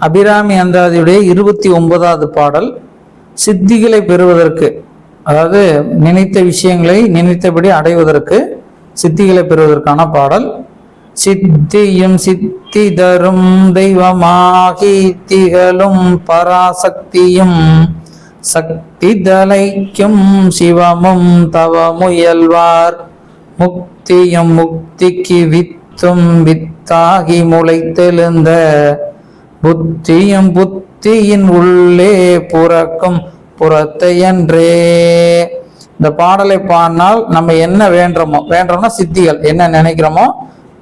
அபிராமி அந்தாதியுடைய இருபத்தி ஒன்பதாவது பாடல் சித்திகளை பெறுவதற்கு அதாவது நினைத்த விஷயங்களை நினைத்தபடி அடைவதற்கு சித்திகளை பெறுவதற்கான பாடல். சித்தியும் சித்தி தரும் தெய்வமாகி திகழும் பராசக்தியும் சக்தி தலைக்கும் சிவமும் தவமுயல்வார் முக்தியும் முக்திக்கு வித்தும் வித்தாகி முளைத்தெழுந்த புத்தியும் புத்தியின் உள்ளே புறக்கும் புறத்தையன்றே. இந்த பாடலை பாடினால் நம்ம என்ன வேண்டுறோமோ வேண்டுறோம்னா சித்திகள் என்ன நினைக்கிறோமோ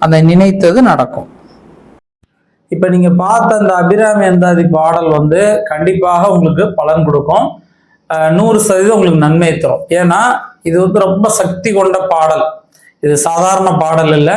அந்த நினைத்தது நடக்கும். இப்ப நீங்க பார்த்த அந்த அபிராமி அந்தாதி பாடல் வந்து கண்டிப்பாக உங்களுக்கு பலன் கொடுக்கும். நூறு சதவீதம் உங்களுக்கு நன்மை தரும். ஏன்னா இது வந்து ரொம்ப சக்தி கொண்ட பாடல். இது சாதாரண பாடல் இல்லை.